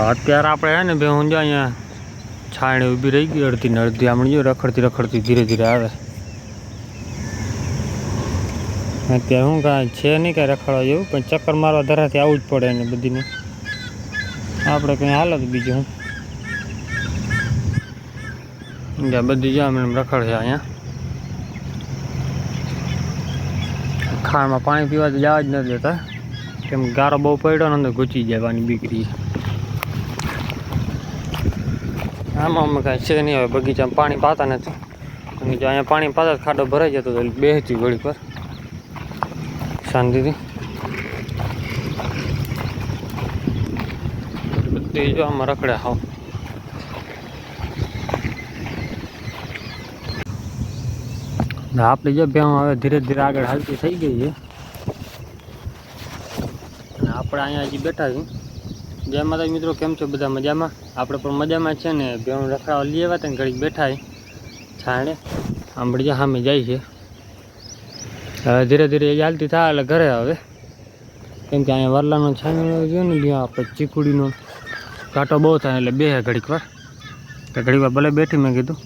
અત્યારે આપણે હે ને બે હું અહીંયા છાણે ઊભી રહી ગઈ, અડધી ને અડધી. આમ જો રખડતી રખડતી ધીરે ધીરે આવે. અત્યારે શું કાંઈ છે નહીં કાંઈ રખડવા જેવું, પણ ચક્કર મારવા ધરાથી આવવું જ પડે એને બધીને. આપણે કંઈ હાલત બીજું હું. જ્યાં બધી જો આમ રખડ છે અહીંયા. ખાણમાં પાણી પીવા તો જવા જ નથી દેતા. કેમ ગારો બહુ પડ્યો ને અંદર ઘૂચી જવાની બીકરી આમાં અમે કાંઈ છે નહીં, હવે બગીચામાં પાણી પાતા નથી. અને જો અહીંયા પાણી પાતા જ ખાડો ભરાઈ જતો તો બેસતી ઘડી પર. શાંતિથી. બધી જો આમાં રખડે હાવ ને આપણી જો ભેહું હવે ધીરે ધીરે આગળ હાલતી થઈ ગઈ છે. અને આપણે અહીંયા હજી બેઠા છીએ. જય માતા મિત્રો, કેમ છો બધા મજામાં? આપણે પણ મજામાં છે ને, ભેણું રખડાવા લઈ આવ્યા ત્યાં ઘડીક બેઠા છાણે આંબળીયા સામે જાય છે. હવે ધીરે ધીરે એ હાલતી થાય એટલે ઘરે હવે કેમ કે અહીંયા વરલાનો છાંયો છે ને ત્યાં આપણે ચીકુડીનો કાંટો બહુ થાય એટલે બે ઘડીક વાર. તો ઘડીક વાર ભલે બેઠી મેં કીધું.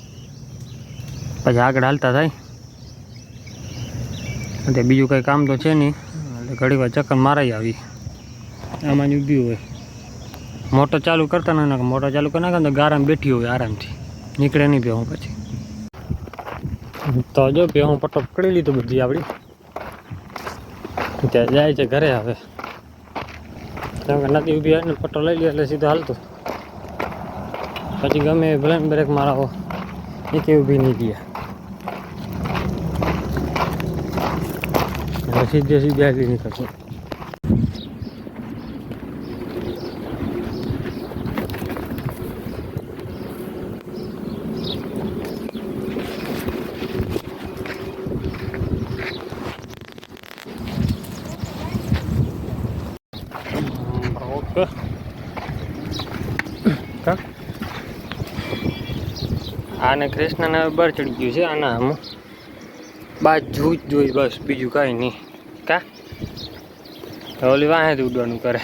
પછી આગળ હાલતા થાય. અને બીજું કંઈ કામ તો છે નહીં. એટલે ઘડીક વાર ચક્કર મારાઈ આવી. આમાં જ ઊભી હોય. મોટર ચાલુ કરતા ના નાખે મોટર ચાલુ કરી નાખે તો ગારામાં બેઠી હોય આરામથી. નીકળે નહીં ભેહું પછી. તો જો ભેહું પટ્ટો પકડી લીધું બધી આપણી ત્યાં જાય છે ઘરે હવે. નથી ઊભી આવીને પટ્ટો લઈ લે એટલે સીધો હાલતું. પછી ગમે ભલે બ્રેક મારાવો કે ઊભી નહીં ગયા સીધે સીધે હાલી નીકળશે. કા આને કૃષ્ણને બર ચડી ગયું છે આના આમ બાજુ જ જોઈ બસ બીજું કાંઈ નહીં. કા? ઓલી વાહે જ ઉડવાનું કરે.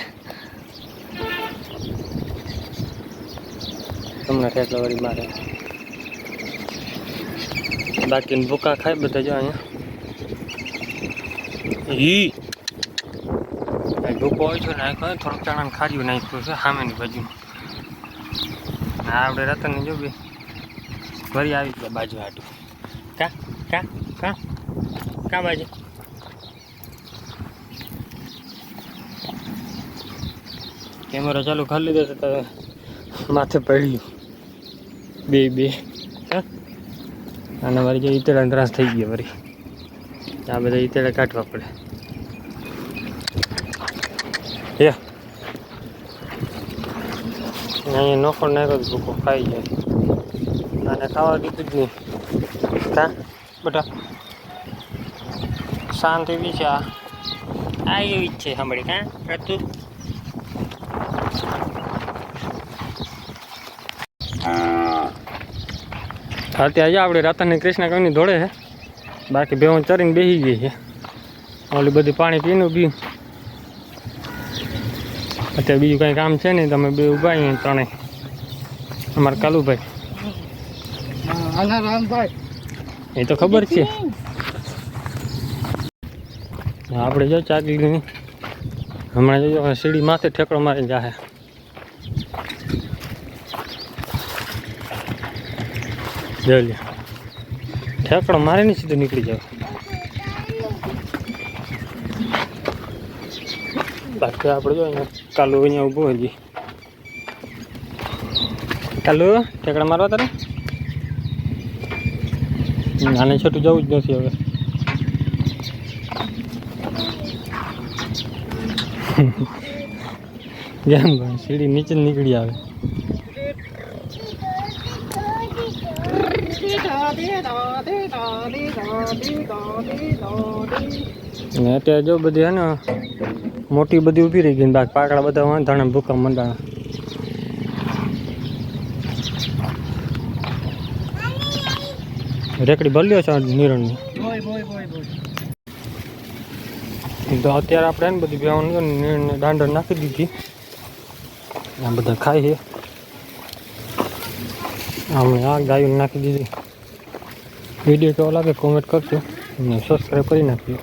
તમને કેટલો વળી મારે. બાકી ભૂકા ખાય બધા જો અહીંયા. ઈ. ભૂકો હોય છે ને આ કહે થોડુંક ચણાને ખાર્યું નાખ્યું છે સામેની બાજુ હા, આપણે રતન જો બે. ફરી આવી ગયા બાજુ હાટું. કા? કા? કા? કા બાજુ? કેમેરો ચાલુ ખાલી લીધો તો માથે પડ્યું. બે બે. હા અને મારી જે ઈતેડા ત્રાસ થઈ ગયો મારી આ બધા ઈતેડા કાઢવા પડે. હે અહીંયા નોખો નાખ્યો તો ભૂકો ખાઈ જાય. અને ખાવા દીધું જ નહીં. કા? બેટા. શાંત એવી છે આ. આ એવી જ છે સાંભળી કા? રતું અત્યારે આપણે રાતાની કૃષ્ણ કવિની દોડે છે બાકી હું ચરીને બેસી ગઈ છે. ઓલી બધી પાણી પીને બી. અત્યારે બીજું કંઈ કામ છે નહીં તમે બે ઊભા અહીંયા ત્રણેય. અમારે કાલુભાઈ. એ તો ખબર છે. આપણે જો ચાકલી હમણાં જોજો સીડી માથે ઠેકડો મારી જાહે. જોઈ લે ઠેકડો મારી નહીં સીધું નીકળી જાવ બાકી આપણે જો અહીંયા કાલુ અહીંયા ઊભું હજી કાલુ ઠેકડા મારવા તારે આને છોટું જવું જ નથી હવે જેમ ભાઈ સીડી નીચે જ નીકળી આવે અને અત્યારે જો બધી હે ને મોટી બધી ઊભી રહી ગઈ ને બાકી પાકડા બધા વાંધાણે ભૂકા મંડાણા રેકડી ભલ્યો છે નિરણની. તો અત્યારે આપણે એને બધી બેવાનું દાંડર નાખી દીધી. આ બધા ખાઈ છે. હમણાં આ ગાયું નાખી દીધી. વીડિયો કેવો લાગે કોમેન્ટ કરજો અને સબસ્ક્રાઈબ કરી નાખજો.